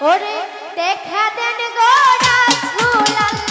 ওরে দেখা দেন গো রাসূল আল্লাহ